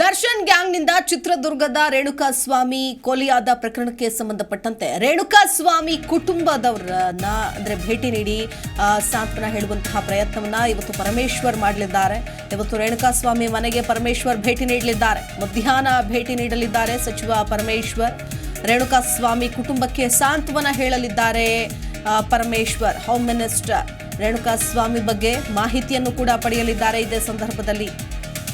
ದರ್ಶನ್ ಗ್ಯಾಂಗ್ನಿಂದ ಚಿತ್ರದುರ್ಗದ ರೇಣುಕಾ ಸ್ವಾಮಿ ಕೊಲೆಯಾದ ಪ್ರಕರಣಕ್ಕೆ ಸಂಬಂಧಪಟ್ಟಂತೆ ರೇಣುಕಾ ಸ್ವಾಮಿ ಕುಟುಂಬದವರನ್ನ ಅಂದ್ರೆ ಭೇಟಿ ನೀಡಿ ಸಾಂತ್ವನ ಹೇಳುವಂತಹ ಪ್ರಯತ್ನವನ್ನ ಇವತ್ತು ಪರಮೇಶ್ವರ್ ಮಾಡಲಿದ್ದಾರೆ. ಇವತ್ತು ರೇಣುಕಾ ಸ್ವಾಮಿ ಮನೆಗೆ ಪರಮೇಶ್ವರ್ ಭೇಟಿ ನೀಡಲಿದ್ದಾರೆ. ಮಧ್ಯಾಹ್ನ ಭೇಟಿ ನೀಡಲಿದ್ದಾರೆ ಸಚಿವ ಪರಮೇಶ್ವರ್. ರೇಣುಕಾ ಸ್ವಾಮಿ ಕುಟುಂಬಕ್ಕೆ ಸಾಂತ್ವನ ಹೇಳಲಿದ್ದಾರೆ ಪರಮೇಶ್ವರ್. ಹೋಮ್ ಮಿನಿಸ್ಟರ್ ರೇಣುಕಾ ಸ್ವಾಮಿ ಬಗ್ಗೆ ಮಾಹಿತಿಯನ್ನು ಕೂಡ ಪಡೆಯಲಿದ್ದಾರೆ ಇದೇ ಸಂದರ್ಭದಲ್ಲಿ.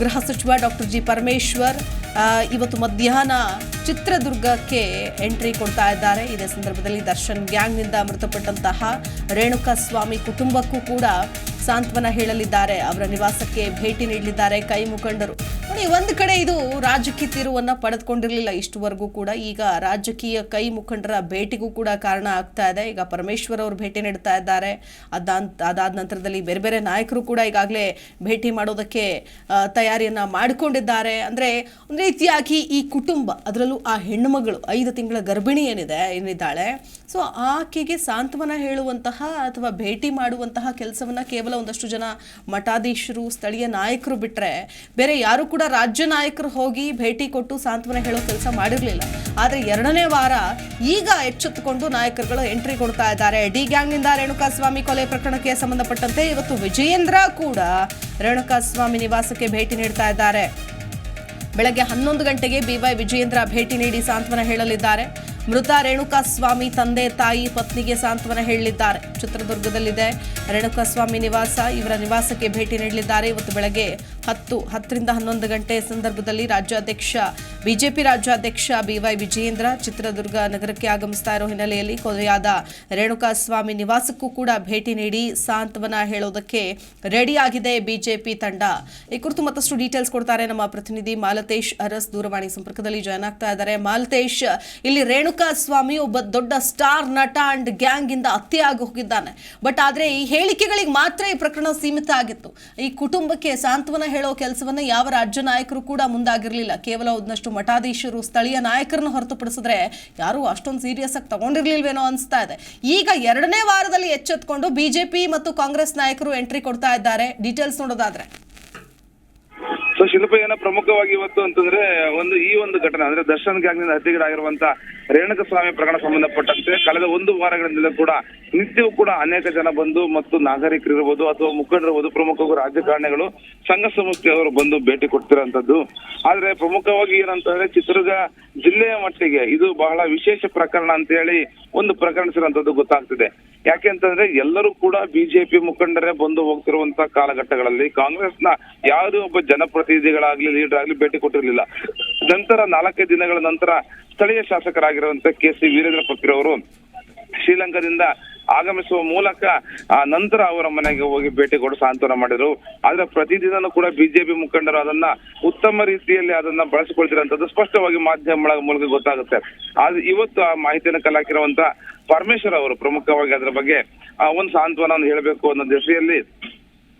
ಗೃಹ ಸಚಿವ ಡಾಕ್ಟರ್ ಜಿ ಪರಮೇಶ್ವರ್ ಇವತ್ತು ಮಧ್ಯಾಹ್ನ ಚಿತ್ರದುರ್ಗಕ್ಕೆ ಎಂಟ್ರಿ ಕೊಡ್ತಾ ಇದ್ದಾರೆ. ಇದೇ ಸಂದರ್ಭದಲ್ಲಿ ದರ್ಶನ್ ಗ್ಯಾಂಗ್ನಿಂದ ಮೃತಪಟ್ಟಂತಹ ರೇಣುಕಾ ಸ್ವಾಮಿ ಕುಟುಂಬಕ್ಕೂ ಕೂಡ ಸಾಂತ್ವನ ಹೇಳಲಿದ್ದಾರೆ. ಅವರ ನಿವಾಸಕ್ಕೆ ಭೇಟಿ ನೀಡಲಿದ್ದಾರೆ ಕೈ ಮುಖಂಡರು. ನೋಡಿ, ಒಂದು ಕಡೆ ಇದು ರಾಜಕೀಯ ತಿರುವನ್ನ ಪಡೆದುಕೊಂಡಿರಲಿಲ್ಲ. ಇಷ್ಟುವರೆಗೂ ಕೂಡ ಈಗ ರಾಜಕೀಯ ಕೈ ಮುಖಂಡರ ಭೇಟಿಗೂ ಕೂಡ ಕಾರಣ ಆಗ್ತಾ ಇದೆ. ಈಗ ಪರಮೇಶ್ವರ್ ಅವರು ಭೇಟಿ ನೀಡ್ತಾ ಇದ್ದಾರೆ. ಅದಾಂತ ಅದಾದ ನಂತರದಲ್ಲಿ ಬೇರೆ ಬೇರೆ ನಾಯಕರು ಕೂಡ ಈಗಾಗಲೇ ಭೇಟಿ ಮಾಡೋದಕ್ಕೆ ತಯಾರಿಯನ್ನ ಮಾಡಿಕೊಂಡಿದ್ದಾರೆ. ಅಂದ್ರೆ, ಒಂದು ರೀತಿಯಾಗಿ ಈ ಕುಟುಂಬ, ಅದರಲ್ಲೂ ಆ ಹೆಣ್ಣುಮಗಳು ಐದು ತಿಂಗಳ ಗರ್ಭಿಣಿ ಏನಿದೆ, ಏನಿದ್ದಾಳೆ. ಸೊ, ಆಕೆಗೆ ಸಾಂತ್ವನ ಹೇಳುವಂತಹ ಅಥವಾ ಭೇಟಿ ಮಾಡುವಂತಹ ಕೆಲಸವನ್ನ ಕೇವಲ ಒಂದಷ್ಟು ಜನ ಮಠಾಧೀಶರು, ಸ್ಥಳೀಯ ನಾಯಕರು ಬಿಟ್ರೆ ಬೇರೆ ಯಾರು ಕೂಡ ರಾಜ್ಯ ನಾಯಕರು ಹೋಗಿ ಭೇಟಿ ಕೊಟ್ಟು ಸಾಂತ್ವನ ಹೇಳೋ ಕೆಲಸ ಮಾಡಿರಲಿಲ್ಲ. ಆದರೆ ಎರಡನೇ ವಾರ ಈಗ ಎಚ್ಚೆತ್ತುಕೊಂಡು ನಾಯಕರುಗಳು ಎಂಟ್ರಿ ಕೊಡ್ತಾ ಇದ್ದಾರೆ. ಡಿ ಗ್ಯಾಂಗ್ನಿಂದ ರೇಣುಕಾಸ್ವಾಮಿ ಕೊಲೆ ಪ್ರಕರಣಕ್ಕೆ ಸಂಬಂಧಪಟ್ಟಂತೆ ಇವತ್ತು ವಿಜಯೇಂದ್ರ ಕೂಡ ರೇಣುಕಾಸ್ವಾಮಿ ನಿವಾಸಕ್ಕೆ ಭೇಟಿ ನೀಡ್ತಾ ಇದ್ದಾರೆ. ಬೆಳಗ್ಗೆ ಹನ್ನೊಂದು ಗಂಟೆಗೆ ಬಿವೈ ವಿಜಯೇಂದ್ರ ಭೇಟಿ ನೀಡಿ ಸಾಂತ್ವನ ಹೇಳಲಿದ್ದಾರೆ. ಮೃತ ರೇಣುಕಾಸ್ವಾಮಿ ತಂದೆ ತಾಯಿ ಪತ್ನಿಗೆ ಸಾಂತ್ವನ ಹೇಳಲಿದ್ದಾರೆ. ಚಿತ್ರದುರ್ಗದಲ್ಲಿದೆ. ರೇಣುಕಾಸ್ವಾಮಿ ನಿವಾಸ, ಇವರ ನಿವಾಸಕ್ಕೆ ಭೇಟಿ ನೀಡಲಿದ್ದಾರೆ. ಇವತ್ತು ಬೆಳಗ್ಗೆ ಹತ್ತು, ಹತ್ತರಿಂದ ಹನ್ನೊಂದು ಗಂಟೆ ಸಂದರ್ಭದಲ್ಲಿ ರಾಜ್ಯಾಧ್ಯಕ್ಷ, ಬಿಜೆಪಿ ರಾಜ್ಯಾಧ್ಯಕ್ಷ ಬಿವೈ ವಿಜಯೇಂದ್ರ ಚಿತ್ರದುರ್ಗ ನಗರಕ್ಕೆ ಆಗಮಿಸ್ತಾ ಇರೋ ಹಿನ್ನೆಲೆಯಲ್ಲಿ ಕೊಲೆಯಾದ ರೇಣುಕಾಸ್ವಾಮಿ ನಿವಾಸಕ್ಕೂ ಕೂಡ ಭೇಟಿ ನೀಡಿ ಸಾಂತ್ವನ ಹೇಳೋದಕ್ಕೆ ರೆಡಿ ಆಗಿದೆ ಬಿಜೆಪಿ ತಂಡ. ಈ ಕುರಿತು ಮತ್ತಷ್ಟು ಡೀಟೇಲ್ಸ್ ಕೊಡ್ತಾರೆ ನಮ್ಮ ಪ್ರತಿನಿಧಿ ಮಾಲತೇಶ್ ಅರಸ್ ದೂರವಾಣಿ ಸಂಪರ್ಕದಲ್ಲಿ ಜಾಯ್ನ್ ಆಗ್ತಾ ಇದ್ದಾರೆ. ಮಾಲತೇಶ್, ಇಲ್ಲಿ ಸ್ವಾಮಿ ಒಬ್ಬ ದೊಡ್ಡ ಸ್ಟಾರ್ ನಟ ಅಂಡ್ ಗ್ಯಾಂಗ್ ಇಂದ ಹತ್ಯೆಯಾಗಿ ಹೋಗಿದ್ದಾನೆ. ಬಟ್ ಆದ್ರೆ ಈ ಹೇಳಿಕೆಗಳಿಗೆ ಮಾತ್ರ ಈ ಪ್ರಕರಣ ಸೀಮಿತ ಆಗಿತ್ತು. ಈ ಕುಟುಂಬಕ್ಕೆ ಸಾಂತ್ವನ ಹೇಳೋ ಕೆಲಸವನ್ನ ಯಾವ ರಾಜ್ಯ ನಾಯಕರು ಕೂಡ ಮುಂದಾಗಿರ್ಲಿಲ್ಲ. ಕೇವಲ ಒಂದಷ್ಟು ಮಠಾಧೀಶರು, ಸ್ಥಳೀಯ ನಾಯಕರನ್ನು ಹೊರತುಪಡಿಸಿದ್ರೆ ಯಾರು ಅಷ್ಟೊಂದು ಸೀರಿಯಸ್ ಆಗಿ ತಗೊಂಡಿರ್ಲಿಲ್ವೇನೋ ಅನಿಸ್ತಾ ಇದೆ. ಈಗ ಎರಡನೇ ವಾರದಲ್ಲಿ ಎಚ್ಚೆತ್ಕೊಂಡು ಬಿಜೆಪಿ ಮತ್ತು ಕಾಂಗ್ರೆಸ್ ನಾಯಕರು ಎಂಟ್ರಿ ಕೊಡ್ತಾ ಇದ್ದಾರೆ. ಡೀಟೇಲ್ಸ್ ನೋಡೋದಾದ್ರೆ. ಸೊ ಶಿಲ್ಪ ಏನ ಪ್ರಮುಖವಾಗಿ ಇವತ್ತು ಅಂತಂದ್ರೆ ಒಂದು ಈ ಒಂದು ಘಟನೆ, ಅಂದ್ರೆ ದರ್ಶನ್ ಗ್ಯಾಂಗ್ನಿಂದ ಹತ್ಯೆಗೀಡಾಗಿರುವಂತ ರೇಣುಕ ಸ್ವಾಮಿ ಪ್ರಕರಣ ಸಂಬಂಧಪಟ್ಟಂತೆ ಕಳೆದ ಒಂದು ವಾರಗಳಿಂದ ಕೂಡ ನಿತ್ಯವೂ ಕೂಡ ಅನೇಕ ಜನ ಬಂದು ಮತ್ತು ನಾಗರಿಕರು ಇರಬಹುದು ಅಥವಾ ಮುಖಂಡರಿರ್ಬೋದು ಪ್ರಮುಖವಾಗಿ ರಾಜಕಾರಣಿಗಳು, ಸಂಘ ಸಂಸ್ಥೆಯವರು ಬಂದು ಭೇಟಿ ಕೊಡ್ತಿರೋಂಥದ್ದು. ಆದ್ರೆ ಪ್ರಮುಖವಾಗಿ ಏನಂತಂದ್ರೆ ಚಿತ್ರದುರ್ಗ ಜಿಲ್ಲೆಯ ಮಟ್ಟಿಗೆ ಇದು ಬಹಳ ವಿಶೇಷ ಪ್ರಕರಣ ಅಂತ ಹೇಳಿ ಒಂದು ಪ್ರಕರಣಿಸಿರುವಂತದ್ದು ಗೊತ್ತಾಗ್ತಿದೆ. ಯಾಕೆ ಅಂತಂದ್ರೆ ಎಲ್ಲರೂ ಕೂಡ ಬಿಜೆಪಿ ಮುಖಂಡರೇ ಬಂದು ಹೋಗ್ತಿರುವಂತ ಕಾಲಘಟ್ಟಗಳಲ್ಲಿ ಕಾಂಗ್ರೆಸ್ನ ಯಾವುದೇ ಒಬ್ಬ ಜನಪ್ರತಿನಿಧಿಗಳಾಗ್ಲಿ ಲೀಡರ್ ಆಗ್ಲಿ ಭೇಟಿ ಕೊಟ್ಟಿರಲಿಲ್ಲ. ನಂತರ ನಾಲ್ಕೈದು ದಿನಗಳ ನಂತರ ಸ್ಥಳೀಯ ಶಾಸಕರಾಗಿರುವಂತ ಕೆ ಸಿ ವೀರೇಂದ್ರ ಪಕ್ರಿ ಅವರು ಶ್ರೀಲಂಕಾದಿಂದ ಆಗಮಿಸುವ ಮೂಲಕ, ಆ, ನಂತರ ಅವರ ಮನೆಗೆ ಹೋಗಿ ಭೇಟಿ ಕೊಡು ಸಾಂತ್ವನ ಮಾಡಿದ್ರು. ಆದ್ರೆ ಪ್ರತಿದಿನನೂ ಕೂಡ ಬಿಜೆಪಿ ಮುಖಂಡರು ಅದನ್ನ ಉತ್ತಮ ರೀತಿಯಲ್ಲಿ ಅದನ್ನ ಬಳಸಿಕೊಳ್ತಿರಂತದ್ದು ಸ್ಪಷ್ಟವಾಗಿ ಮಾಧ್ಯಮಗಳ ಮೂಲಕ ಗೊತ್ತಾಗುತ್ತೆ. ಆದ್ರೆ ಇವತ್ತು ಆ ಮಾಹಿತಿಯನ್ನು ಕಲಾಕಿರುವಂತ ಪರಮೇಶ್ವರ್ ಅವರು ಪ್ರಮುಖವಾಗಿ ಅದರ ಬಗ್ಗೆ ಒಂದು ಸಾಂತ್ವನವನ್ನು ಹೇಳಬೇಕು ಅನ್ನೋ ದೃಷ್ಟಿಯಲ್ಲಿ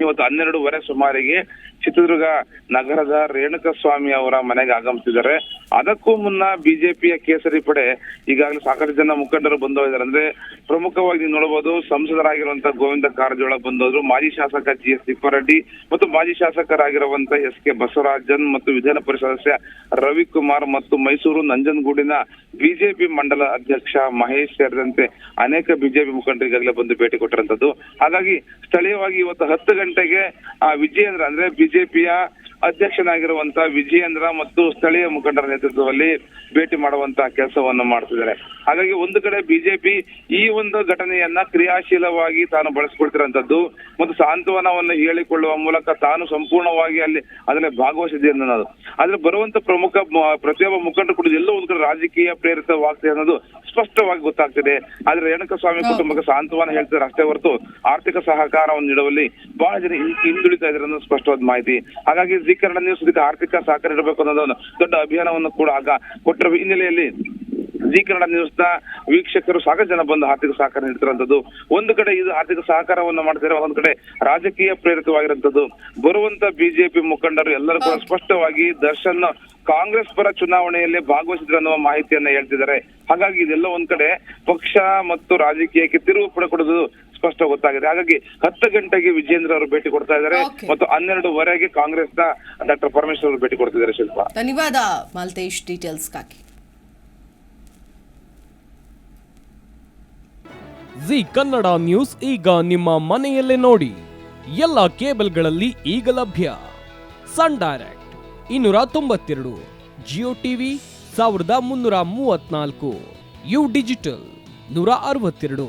ಇವತ್ತು ಹನ್ನೆರಡೂವರೆ ಸುಮಾರಿಗೆ ಚಿತ್ರದುರ್ಗ ನಗರದ ರೇಣುಕಾ ಸ್ವಾಮಿ ಅವರ ಮನೆಗೆ ಆಗಮಿಸಿದ್ದಾರೆ. ಅದಕ್ಕೂ ಮುನ್ನ ಬಿಜೆಪಿಯ ಕೇಸರಿ ಪಡೆ ಈಗಾಗಲೇ ಸಾಕಷ್ಟು ಜನ ಮುಖಂಡರು ಬಂದು ಹೋಗಿದ್ದಾರೆ ಅಂದ್ರೆ ಪ್ರಮುಖವಾಗಿ ನೀವು ನೋಡಬಹುದು, ಸಂಸದರಾಗಿರುವಂತ ಗೋವಿಂದ ಕಾರಜೋಳ ಬಂದೋದ್ರು ಮಾಜಿ ಶಾಸಕ ಜಿ ಎಸ್ ತಿಪ್ಪಾರೆಡ್ಡಿ ಮತ್ತು ಮಾಜಿ ಶಾಸಕರಾಗಿರುವಂತ ಎಸ್ ಕೆ ಬಸವರಾಜನ್ ಮತ್ತು ವಿಧಾನ ಪರಿಷತ್ ಸದಸ್ಯ ರವಿಕುಮಾರ್ ಮತ್ತು ಮೈಸೂರು ನಂಜನಗೂಡಿನ ಬಿಜೆಪಿ ಮಂಡಲ ಅಧ್ಯಕ್ಷ ಮಹೇಶ್ ಸೇರಿದಂತೆ ಅನೇಕ ಬಿಜೆಪಿ ಮುಖಂಡರು ಈಗಾಗಲೇ ಬಂದು ಭೇಟಿ ಕೊಟ್ಟಿರುವಂತದ್ದು. ಹಾಗಾಗಿ ಸ್ಥಳೀಯವಾಗಿ ಇವತ್ತು ಹತ್ತು ಗಂಟೆಗೆ, ಆ ವಿಜಯೇಂದ್ರ ಅಂದ್ರೆ ಬಿಜೆಪಿಯ ಅಧ್ಯಕ್ಷನಾಗಿರುವಂತ ವಿಜಯೇಂದ್ರ ಮತ್ತು ಸ್ಥಳೀಯ ಮುಖಂಡರ ನೇತೃತ್ವದಲ್ಲಿ ಭೇಟಿ ಮಾಡುವಂತಹ ಕೆಲಸವನ್ನು ಮಾಡ್ತಿದ್ದಾರೆ. ಹಾಗಾಗಿ ಒಂದು ಕಡೆ ಬಿಜೆಪಿ ಈ ಒಂದು ಘಟನೆಯನ್ನ ಕ್ರಿಯಾಶೀಲವಾಗಿ ತಾನು ಬಳಸಿಕೊಳ್ತಿರುವಂತದ್ದು ಮತ್ತು ಸಾಂತ್ವನವನ್ನು ಹೇಳಿಕೊಳ್ಳುವ ಮೂಲಕ ತಾನು ಸಂಪೂರ್ಣವಾಗಿ ಅಲ್ಲಿ ಅದರಲ್ಲಿ ಭಾಗವಹಿಸಿದೆ ಅನ್ನೋದು. ಆದ್ರೆ ಬರುವಂತ ಪ್ರಮುಖ ಪ್ರತಿಯೊಬ್ಬ ಮುಖಂಡರು ಕೂಡ ಎಲ್ಲೋ ಒಂದು ಕಡೆ ರಾಜಕೀಯ ಪ್ರೇರಿತವಾಗ್ತದೆ ಅನ್ನೋದು ಸ್ಪಷ್ಟವಾಗಿ ಗೊತ್ತಾಗ್ತಿದೆ. ಆದ್ರೆ ರೇಣುಕ ಸ್ವಾಮಿ ಕುಟುಂಬಕ್ಕೆ ಸಾಂತ್ವನ ಹೇಳ್ತಾರೆ ಅಷ್ಟೇ ಹೊರತು ಆರ್ಥಿಕ ಸಹಕಾರವನ್ನು ನೀಡುವಲ್ಲಿ ಬಹಳ ಜನ ಹಿಂದುಳಿತಾ ಅನ್ನೋದು ಸ್ಪಷ್ಟವಾದ ಮಾಹಿತಿ. ಹಾಗಾಗಿ ಕನ್ನಡ ನ್ಯೂಸ್ ಆರ್ಥಿಕ ಸಹಕಾರ ಇರಬೇಕು ಅನ್ನೋದು ಒಂದು ದೊಡ್ಡ ಅಭಿಯಾನವನ್ನು ಕೂಡ ಆಗ ಕೊಟ್ಟಿರುವ ಹಿನ್ನೆಲೆಯಲ್ಲಿ ಜಿ ಕನ್ನಡ ನ್ಯೂಸ್ ವೀಕ್ಷಕರು ಸಾಕಷ್ಟು ಜನ ಬಂದು ಆರ್ಥಿಕ ಸಹಕಾರ ನೀಡ್ತಿರುವಂತದ್ದು ಒಂದು ಕಡೆ ಇದು ಆರ್ಥಿಕ ಸಹಕಾರವನ್ನು ಮಾಡ್ತಿರೋ ಒಂದು ಕಡೆ ರಾಜಕೀಯ ಪ್ರೇರಿತವಾಗಿರುವಂತದ್ದು ಬರುವಂತ ಬಿಜೆಪಿ ಮುಖಂಡರು ಎಲ್ಲರೂ ಕೂಡ ಸ್ಪಷ್ಟವಾಗಿ ದರ್ಶನ್ ಕಾಂಗ್ರೆಸ್ ಪರ ಚುನಾವಣೆಯಲ್ಲಿ ಭಾಗವಹಿಸಿದ್ರು ಅನ್ನುವ ಮಾಹಿತಿಯನ್ನ ಹೇಳ್ತಿದ್ದಾರೆ. ಹಾಗಾಗಿ ಇದೆಲ್ಲ ಒಂದ್ ಕಡೆ ಪಕ್ಷ ಮತ್ತು ರಾಜಕೀಯಕ್ಕೆ ತಿರುವು ಪಡೆ ಕೊಡೋದು ಸ್ಪಷ್ಟ ಗೊತ್ತಾಗಿದೆ. ಹಾಗಾಗಿ ಹತ್ತು ಗಂಟೆಗೆ ವಿಜೇಂದ್ರ ಅವರು ಭೇಟಿ ಕೊಡ್ತಾ ಇದ್ದಾರೆ. ಮತ್ತು ಹನ್ನೆರಡುವರೆಗೆ ಕಾಂಗ್ರೆಸ್ನ ಡಾಕ್ಟರ್ ಪರಮೇಶ್ವರ್ ಅವರು ಭೇಟಿ ಕೊಡ್ತಿದ್ದಾರೆ ಶಿಲ್ಪ. ಧನ್ಯವಾದ ಮಾಲ್ತೇಶ್ ಡೀಟೇಲ್ಸ್ಗಾಗಿ ಜಿ ಕನ್ನಡ ನ್ಯೂಸ್ ಈಗ ನಿಮ್ಮ ಮನೆಯಲ್ಲೇ ನೋಡಿ. ಎಲ್ಲ ಕೇಬಲ್ಗಳಲ್ಲಿ ಈಗ ಲಭ್ಯ. ಸನ್ ಡೈರೆಕ್ಟ್ ಇನ್ನೂರ ತೊಂಬತ್ತೆರಡು ಜಿಯೋ ಟಿವಿ ಸಾವಿರದ ಮುನ್ನೂರ ಮೂವತ್ನಾಲ್ಕು ಯು ಡಿಜಿಟಲ್ ನೂರ ಅರವತ್ತೆರಡು.